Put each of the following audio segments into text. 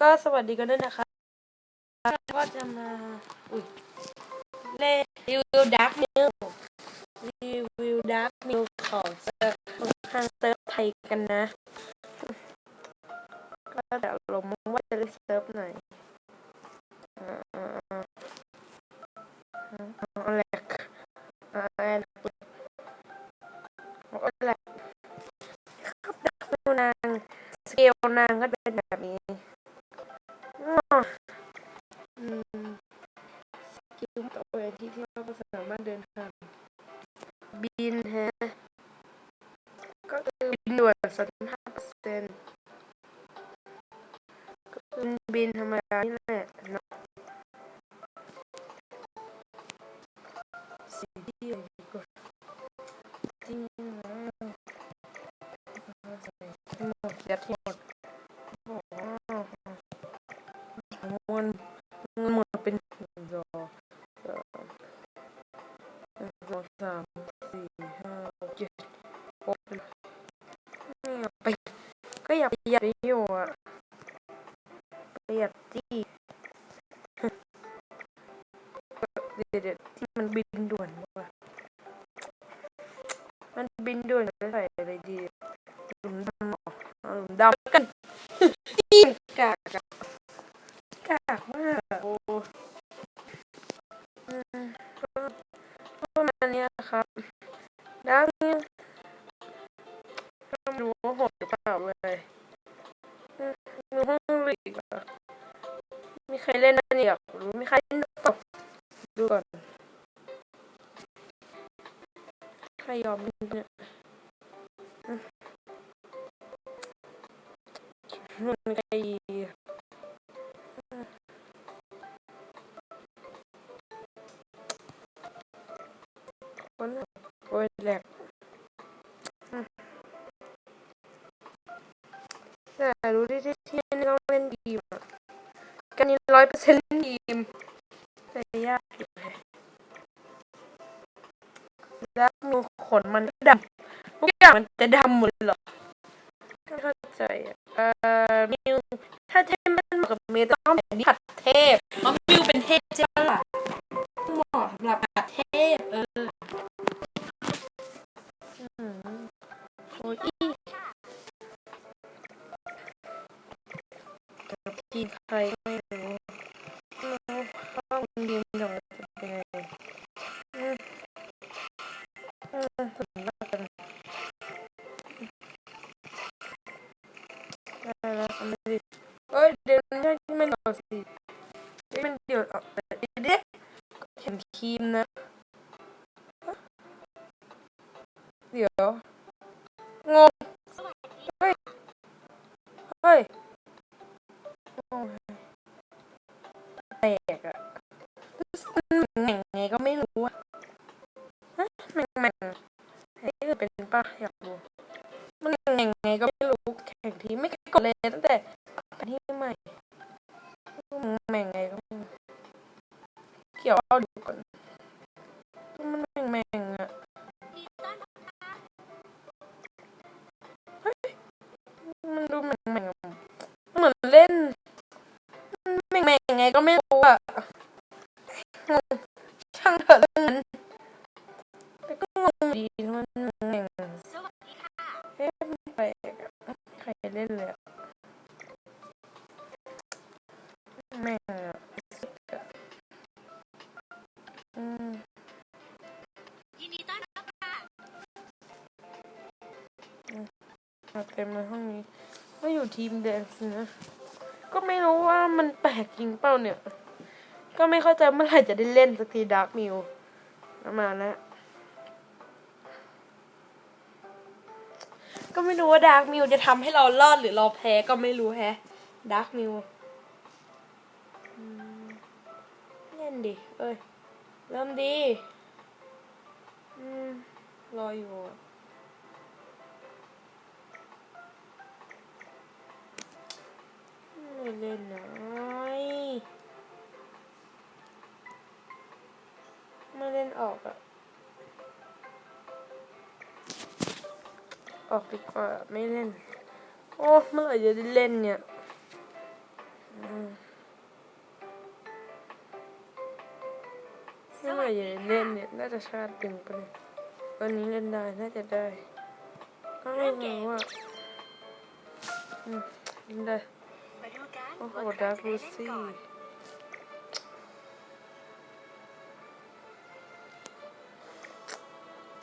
ก็สวัสดีกันด้วยนะคะ ก็จะมาอุ้ยเล่นรีวิวดักมิลรีวิวดักมิลของเซอร์ของทางเซอร์ไทยกันนะ บินด่วนสักห้าเปอร์เซ็นต์ก็คือบินธรรมดานี่แหละ มันบิน แหลกแต่รู้ที่ที่ที่นี่ต้องเล่นดีมอะกันนี้ร้อยเปอร์เซ็นต์เล่นดีมแต่ยากอยู่แล้วมีขนมันดำทุกอย่างมันจะดำหมด กับทีมใครไม่รู้ งไงก็ไม่รู้แข่งทีไม่เคยกดเลยตั้งแต่ มาเต็มเลยห้องนี้ก็อยู่ทีมแดนซ์นะ ก็ไม่รู้ว่ามันแปลกจริงเปล่าเนี่ย ก็ไม่เข้าใจเมื่อไหร่จะได้เล่นสักทีดาร์กมิวมาแล้วก็ไม่รู้ว่าดาร์กมิวจะทำให้เรารอดหรือเราแพ้ก็ไม่รู้แฮะดาร์กมิวเล่นดิ เอ้ย เริ่มดี อืม รออยู่ เล่นนะไม่เล่นออกอะออกดีกว่าไม่เล่น โอ้เมื่อไหร่จะได้เล่นเนี่ยอืมไม่ว่าอย่าเล่นเนี่ยน่าจะชาติดึงไปเลยวันนี้เล่นได้น่าจะได้ก็ไม่รู้ว่าอืมเล่นได้ อ้โหว่าใครดาร์จะกได้ลูเล่นซี่ก่อน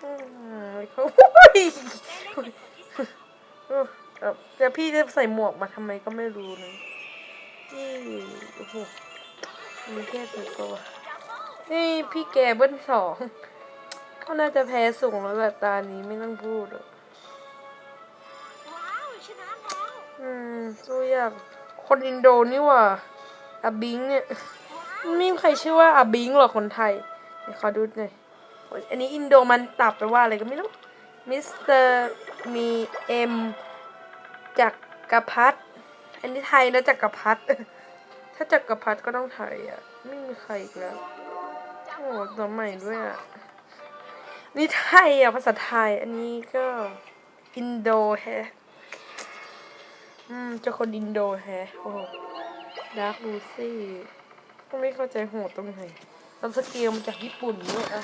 อืมเขาโอ้ยได้เล่นเป็นคนที่สามเออเอ่อแต่พี่จะใส่หมวกมาทำไมก็ไม่รู้นะนี่โอ้โหมีแค่ตัวตัวนี่พี่แกเบิ้ลสองเขาน่าจะแพ้สูงแล้วแหละตานี้ไม่ต้องพูดหรอกว้าวชนะแล้วอืมสู้ยาก คนอินโดนี่ว่าอาบิงเนี่ยไม่มีใครชื่อว่าอาบิงหรอกคนไทยเดี๋ยวขอดูหน่อยอันนี้อินโดมันตับไปว่าอะไรก็ไม่รู้มิสเตอร์มีเอ็มจักกรพัฒอันนี้ไทยแล้วจักกรพัฒถ้าจักกรพัฒก็ต้องไทยอะ ไม่มีใครอีกแล้วโอ้ตัวใหม่ด้วยอะนี่ไทยอะภาษาไทย อันนี้ก็อินโดแฮ อืมเจ้าคนอินโดแฮะโอ้ดาร์คลูซี่ก็ไม่เข้าใจโหดตรงไหนตอนสเกลมาจากญี่ปุ่นด้วยอะ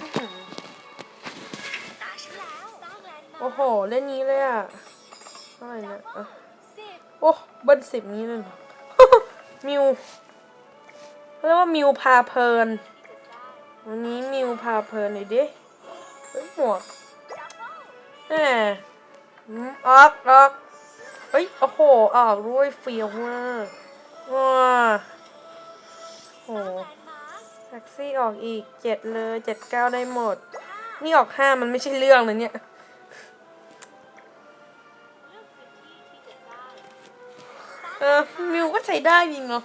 อื้อหือตาฉันแล้วสร้างแลนด์มาร์คโอ้โห เล่นนี้เลยอะเท่าไหร่นะอะสิบโอ้เบิ้ลสิบนี้เลยเหรอมิวเขาเรียกว่ามิวพาเพลิน วันนี้มิวพาเพลินหน่อยดิเฮ้ยหมวกแหมอืมออกออก เฮ้ย โอ้โห ออกด้วยเฟี้ยวมากว้าโหแท็กซี่ออกอีกเจ็ดเลยเจ็ดเก้าได้หมด นี่ออกห้ามันไม่ใช่เรื่องเลยเนี่ยเลือกพื้นที่ที่จะสร้างเออมิวก็ใช้ได้จริงเนาะ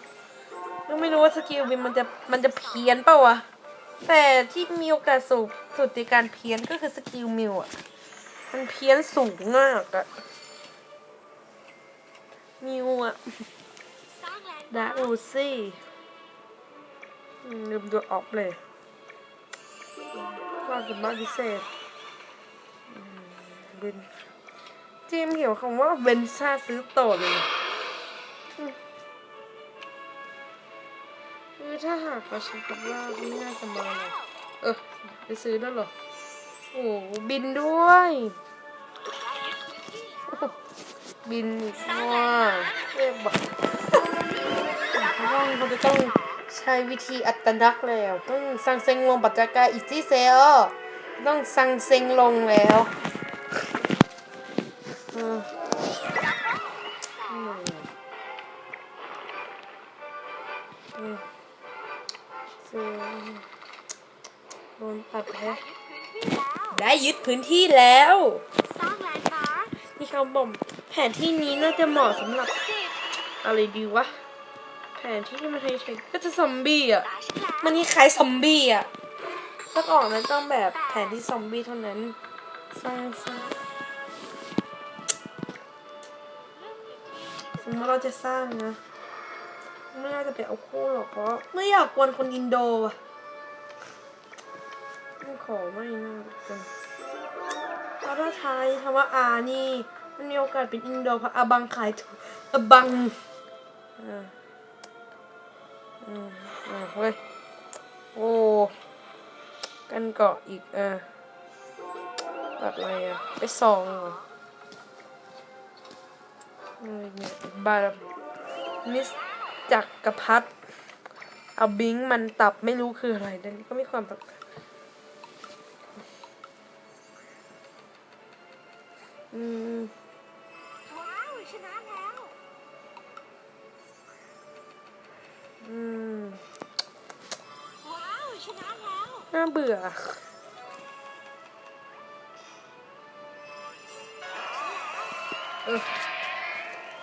ยังไม่รู้ว่าสกิลบินมันจะมันจะเพี้ยนเปล่าวะแต่ที่มีโอกาสสูงสุดในการเพี้ยนก็คือสกิลมิวอะมันเพี้ยนสูงมากอะ มิวอะสร้างแลนด์ดามาร์ครูซี่อืมลืมดูออฟเลยความสามารถพิเศษเบนเจมเขียนคำว่าเบนซ่าซื้อต่อเลยอืมคือถ้าหากเราใช้กับว่าไม่น่าจะมาเลยเออไปซื้อแล้วเหรอ โอ้โหบินด้วย บินอีกว่าเรียบบอกเขาต้องเขาจะต้องใช้วิธีอัตลักษณ์แล้วต้องสั่งเซ็งลงปัจจัยกายอีซี่เซลต้องสั่งเซ็งลงแล้วเอออืมอืมเซลโดนตัดแพ้ยึดพื้นที่แล้วได้ยึดพื้นที่แล้วสร้างแลนด์มาร์คนี่เขาบอก แผนที่นี้น่าจะเหมาะสำหรับอะไรดีวะ แผนที่ที่มันใช้ก็จะซอมบี้อะตาฉันแล้วมันคล้ายซอมบี้อะถ้าออกมันต้องแบบแผนที่ซอมบี้เท่านั้นสร้างสร้างสมมติเราจะสร้างนะ ไม่น่าจะไปเอาคู่หรอกเพราะไม่อยากกวนคนอินโดอะไม่ขอไม่น่าจังเพราะถ้าไทยคำว่าอานี่ มันมีโอกาสเป็นอินโดเพราะอาบังขายถูกอาบังอ่าอ่าเฮ้ยโอ้กันเกาะอีกอะตัดอะไรอะไปซองเหรออะไรเนี่ยบาร์มิสจักกรพัฒเอาบิงมันตับไม่รู้คืออะไรแต่ก็มีความแบบ บื่อ เออ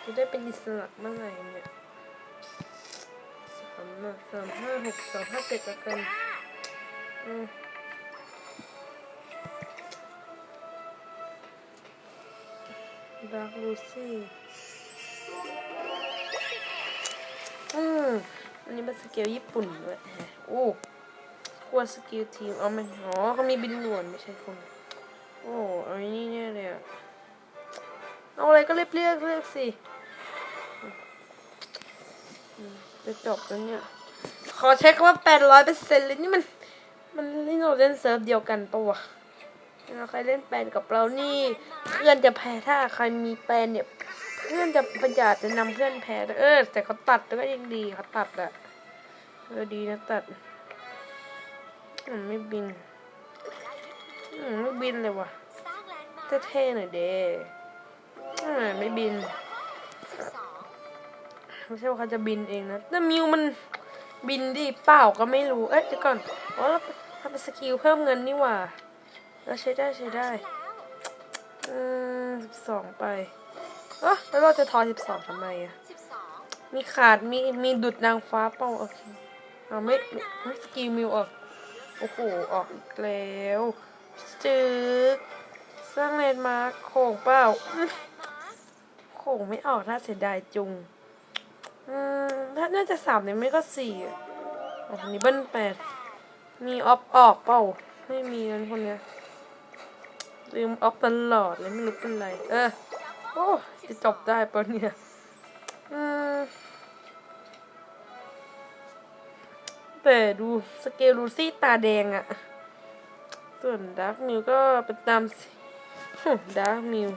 จะได้เป็นอิสระเมื่อไหร่เนี่ยสามอะสามห้าหกสามห้าเจ็ดละกันห้าอืมดาร์กลูซี่อืมอันนี้เป็นสเกลญี่ปุ่นด้วยโอ้ กลัวสกิลทีมเอามันอ๋อเขามีบินหนวนไม่ใช่คนโอ้เอาอันนี้เนี่ยเลยอะเอาอะไรก็เรียบเรียกเลือกสิจะจบแล้วเนี่ย ขอใช้คว่าแปดร้อยเปอร์เซ็นต์เลยนี่มัน มันนี่เราเล่นเซิร์ฟเดียวกันปะวะเราใครเล่นแปนกับเรานี่ เพื่อนจะแพ้ถ้าใครมีแปนเนี่ย เพื่อนจะปัญญาจะนำเพื่อนแพ้เออ แต่เขาตัดก็ยังดีเขาตัดอะเออดีนะตัด อืมไม่บินอืมไม่บินเลยว่ะแลนด์มาร์คเท่ๆหน่อยเด้ไม่บินไม่ใช่ว่าเขาจะบินเองนะ แต่มิวมันบินดิเปล่าก็ไม่รู้ เอ้ยเดี๋ยวก่อนอ๋อเราทำเป็นสกิลเพิ่มเงินนี่หว่าเราใช้ได้ใช้ได้อืมสิบสองไปเอแล้วเราจะทอสิบสองทำไมอะมีขาดมีมีดุดนางฟ้าเปล่าโอเคเอาไม่ไม่ไม่สกิลมิวออก โอ้โห ออกอีกแล้วจึกสร้างเลนมาร์คโค้งเปล่าโค้งไม่ออกน่าเสียดายจุง อืมถ้าน่าจะสามเนี่ยไม่ก็สี่อ๋อนนี้เบิ้ลแปดมีออฟออกเปล่า ไม่มีนั้นคนเนี้ยลืมออฟตลอดเลยไม่รู้เป็นไร เออ โอ้จะจบได้ปะเนี่ย อืม แต่ดูสเกลลูซี่ตาแดงอะส่วนดาร์กมิวก็เป็นตามสิดาร์กมิว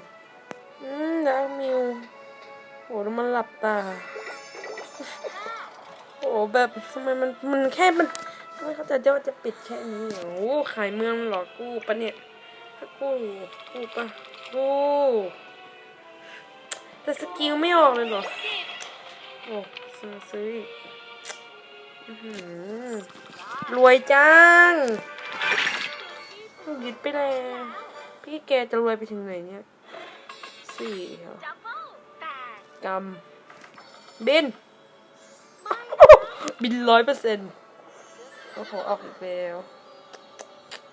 อืมดาร์กมิวโหมันหลับตาโหแบบทำไมมันมันแค่มันไม่เข้าใจว่าจะปิดแค่นี้ โอ้ขายเมืองหรอกูปะเนี่ยถ้ากูกูปะกูแต่สกิลไม่ออกเลยเหรอ โอ้ซื้อซื้อ รวยจังยึดไปแล้วพี่แกจะรวยไปถึงไหนเนี่ยสี่เหรอดับเบิลแปดกำบิน บินร้อยเปอร์เซ็นต์โอ้โหออกอีกแล้ว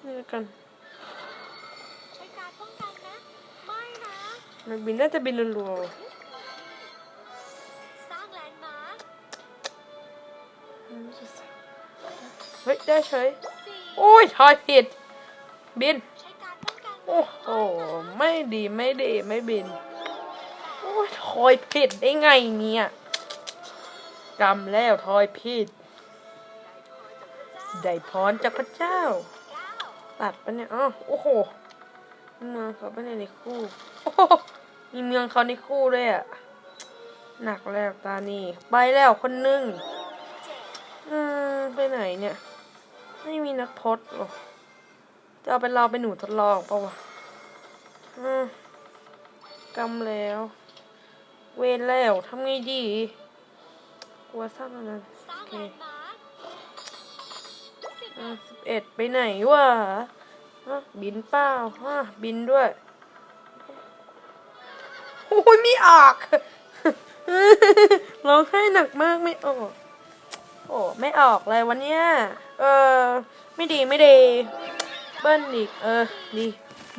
นี่ละกันใช้การป้องกันนะไม่นะมันบินน่าจะบินรัวส ฮ้ยได้เฉยโอ้ยทอยผิด บิน โอ้โห ไม่ดีไม่ดีไม่บิน โอ้ยทอยผิดได้ไงเนี่ยกำแล้วทอยผิด ได้พรจากพระเจ้า ตัดไปเนี่ยอ๋อโอ้โห เมืองเขาเป็นในคู่ โอ้มีเมืองเขาในคู่ด้วยอะ หนักแล้วตานี่ ไปแล้วคนหนึง อืม ไปไหนเนี่ย ไม่มีนักพจน์หรอจะเอาเป็นเราเป็นหนูทดลองเปล่าวะอืมกำแล้ว เวนแล้วทำไงดีกลัวสร้างอะไรโอเคสิบเอ็ดไปไหนวะฮะบินเปล่าฮะบินด้วยโอ้ยไม่ออกร้องไห้หนักมากไม่ออก โอ้ไม่ออกเลยวันเนี้ยเออ ไม่ดีไม่ดี เบิ้ลอีก เออ ดี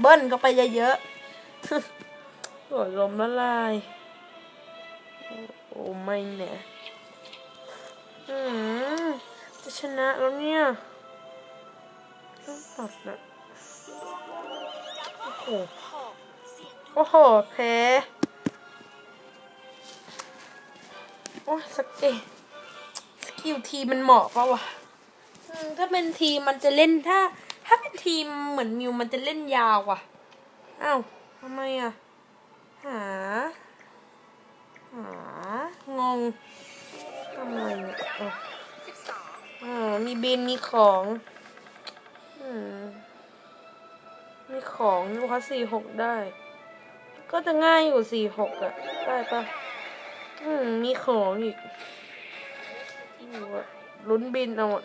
เบิ้ลเข้าไปเยอะๆโอ้ลมละลายโอ้ไม่เนี่ยอืมจะชนะแล้วเนี่ยต้องตัดนะโอ้โหโอ้โหแพ้โอ้สเกลส กิลทีมันเหมาะปะวะถ้าเป็นทีมมันจะเล่นถ้า ถ้าเป็นทีมเหมือนมิวมันจะเล่นยาวว่ะอ้าวทำไมอะ หา หางงทำไมอะสิบสออมีบินมีของอืมมีของดูเขาสี่หกได้ ก็จะง่ายอยู่สี่หกอะ ได้ปะอืมมีของอีก ลุ้นบินเอาอะ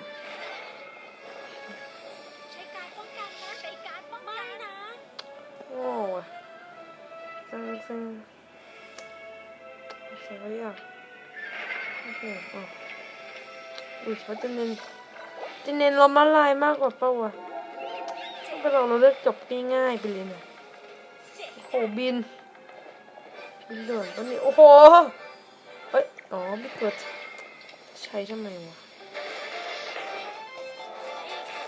ใช้การป้องกันนะใช้การป้องกันนะโอ้อะจังจังใช่ไหมอะโอเคอ๋ออุ้ยเขาจะเน้นจะเน้นลมละลายมากกว่าเปล่าวะถ้าไปลองเราเลือกจบง่ายๆไปเลยนะเจ็ดโอ้โหบินบินด่วนปะเนี่ยโอ้โหเอ้ยอ๋อไม่เกิด ใช้ทำไมวะ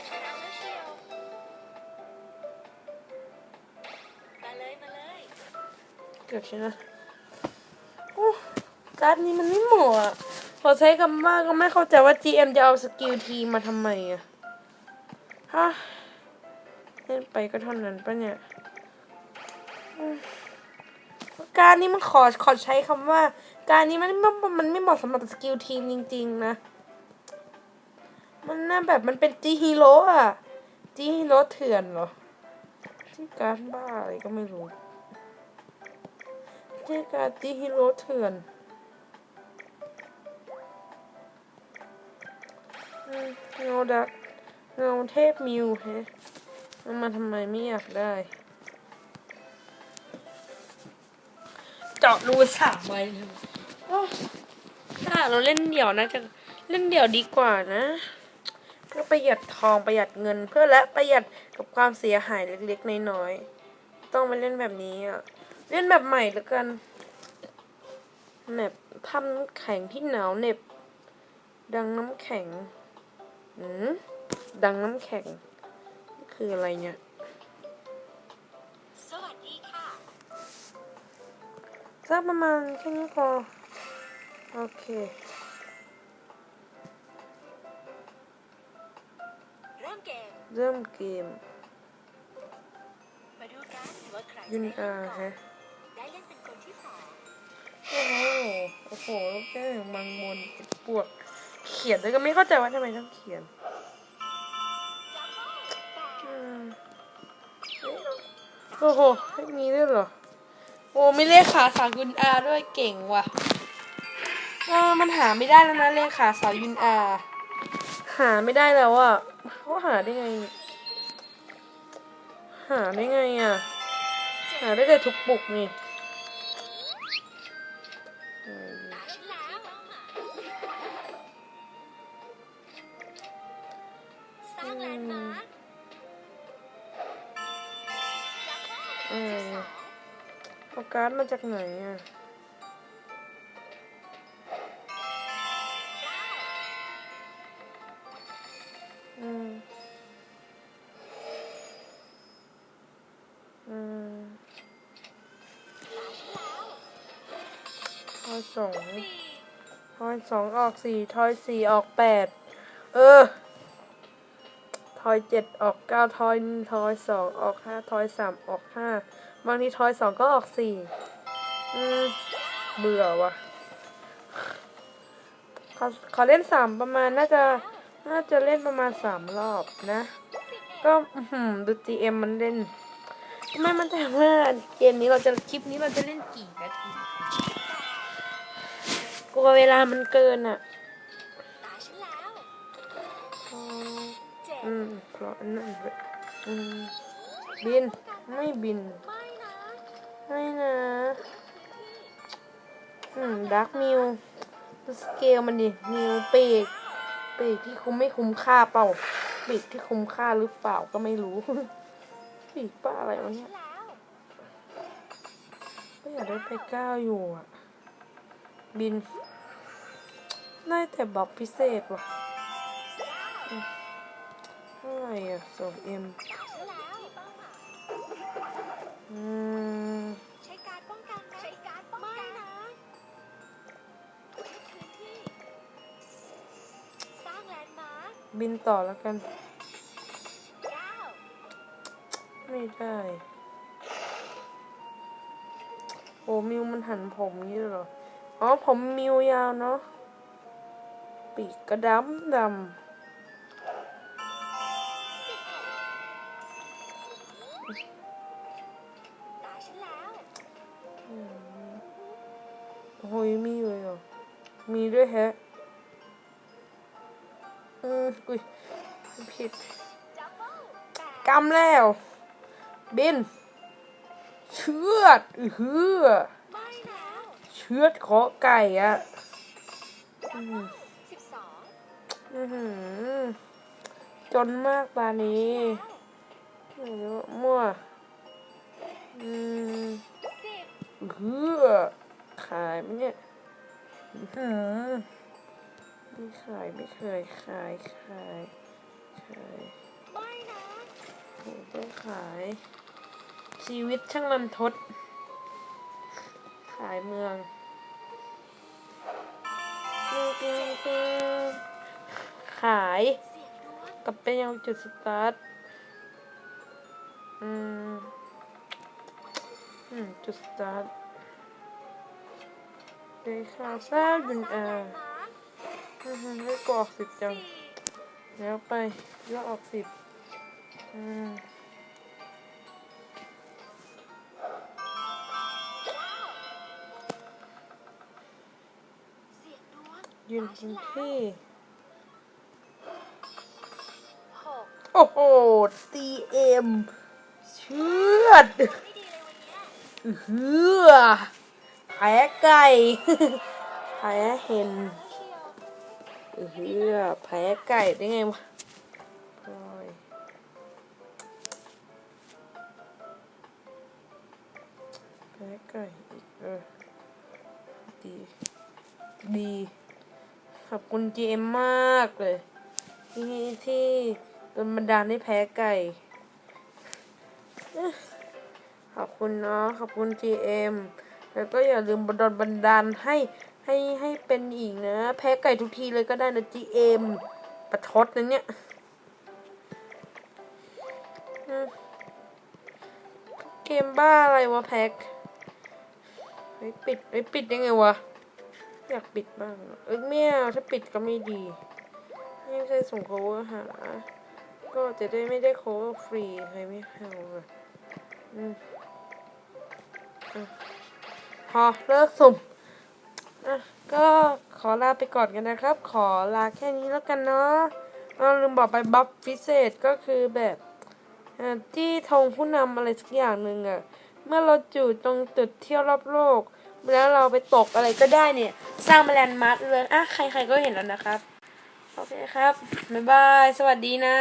ชนะแล้วเชียวมาเลยมาเลยเกือบชนะโอ้การ์ดนี้มันไม่เหมาะอะขอใช้คำว่าก็ไม่เข้าใจว่า GM จะเอาสกิลทีมาทำไมอะฮะเล่นไปก็เท่านั้นปะเนี่ยอืม การนี้มันขอขอใช้คำว่า การนี้มันไม่มันไม่เหมาะสำหรับสกิลทีมจริง ๆ นะ มันน่าแบบมันเป็นจีฮีโร่อะจีฮีโร่เถื่อนเหรอชื่การบ้าอะไรก็ไม่รู้ชื่การจีฮีโร่เถื่อนเงาดักเงาเทพมิวแฮะมันมาทำไมไม่อยากได้ เจาะรูสามใบเลยถ้าเราเล่นเดี่ยวนะจะเล่นเดี่ยวดีกว่านะเพื่อประหยัดทองประหยัดเงินเพื่อและประหยัดกับความเสียหายเล็กๆน้อยๆต้องมาเล่นแบบนี้อะเล่นแบบใหม่แล้วกันแบบทำแข็งที่หนาวเหน็บ ดังน้ำแข็งอืมดังน้ำแข็ง คืออะไรเนี่ย สักประมาณแค่นี้พอโอเคเริ่มเกมเริ่มเกมมาดูกันว่าใครยุนได้อาเล่นก่อนฮะได้เล่นเป็นคนที่สองโอ้โหโอ้โหแก้อย่างบางมนปวกเขียนด้วยก็ไม่เข้าใจว่าทำไมต้องเขียนโอ้โหมีด้วยเหรอ โอ้ไม่เรียขาสาวยุนอาด้วยเก่งว่ะเออมันหาไม่ได้แล้วนะเลขขาสาวยุนอา หาไม่ได้แล้วอะเขาหาได้ไง หาได้ไงอะ หาได้แต่ทุกปุกนี่ การ์ดมาจากไหนอะอืม อืมทอยสองทอยสองออกสี่ทอยสี่ออกแปด เออ ทอยเจ็ดออกเก้าทอยทอยสองออกห้าทอยสามออกห้า บางทีทอยสองก็ออกสี่อืม เบื่อว่ะขอขอเล่นสามประมาณน่าจะน่าจะเล่นประมาณสามรอบนะ ก็อื้อหืมมันเล่น ไม่มั่นใจว่าเกมนี้เราจะคลิปนี้เราจะเล่นกี่นาทีกลัวเวลามันเกินอะอืมเพราะนั่นอืมบินไม่บิน ไม่นะไม่นะ อืมดักมิวสเกลมันดิ มิวปีกปีกที่คุ้มไม่คุ้มค่าเปล่าปีกที่คุ้มค่าหรือเปล่าก็ไม่รู้ปีกป้าอะไรวะเนี่ยก็อยากได้ไปก้าวอยู่อะ บิน ได้แต่บอกพิเศษว่ะอืมเท่าไรอะสองเอ็ม บินต่อแล้วกัน ไม่ได้ โอ้มิวมันหันผมนี่เหรอ อ๋อ ผมมิวยาวเนาะ ปีกกระดำดำ ผิดจัมโบ้แปดกำแล้ว บิน เชือดอือหือไม่แล้วเชือดขอไก่อะอืมสิบสองอื้อหือจนมากตานี้ไม่รู้มั่วอืมสิบเฮือขายไหมเนี่ยอื้อหือไม่ขายไม่เคยขายขายขาย ไม่นะโอ้ต้องขาย ชีวิตช่างรันทด ขายเมืองกิงปิ้งขายกลับไปยังจุดสตาร์ทอืมอืมจุดสตาร์ทเดี๋ยวข่าวทราบดุนอานะอือฮึให้กรอกสิจัง แล้วไปยอดออกสิบอืมยงด้วนยืนคงที่ โอ้โห ตีเอ็ม เชือดเลยวันเนี้ยอื้อหือแพ้ไก่แพ้เห็น เชียวอื้อแพ้ไก่ได้ไงวะแพ้ไก่อีกเออดีดีขอบคุณจีเอ็มมากเลย ที่ที่โดนบันดาลให้แพ้ไก่ ขอบคุณเนาะขอบคุณ GM แล้วก็อย่าลืมบันดาลบันดาลให้ ให้ให้เป็นอีกนะ แพ้ไก่ทุกทีเลยก็ได้นะ GM ประชดนะเนี่ยเกมบ้าอะไรวะแพ็กเฮ้ปิดเฮ้ปิดยังไงวะ อยากปิดบ้าง เอ้ยไม่เอาถ้าปิดก็ไม่ดีไม่เคยส่งโค้ดหา ก็จะได้ไม่ได้โค้ดฟรีใครไม่เอาอะอืมอะพอเลิกสุ่ม อะก็ขอลาไปก่อนกันนะครับ ขอลาแค่นี้แล้วกันเนาะเราลืมบอกไปบัฟพิเศษก็คือแบบอ่าที่ธงผู้นำอะไรสักอย่างหนึ่งอะเมื่อเราจุดตรงจุดเที่ยวรอบโลก แล้วเราไปตกอะไรก็ได้เนี่ย สร้างแมลนด์มาร์กเลยอะใครๆก็เห็นแล้วนะครับ โอเคครับ บ๊ายบาย สวัสดีนะ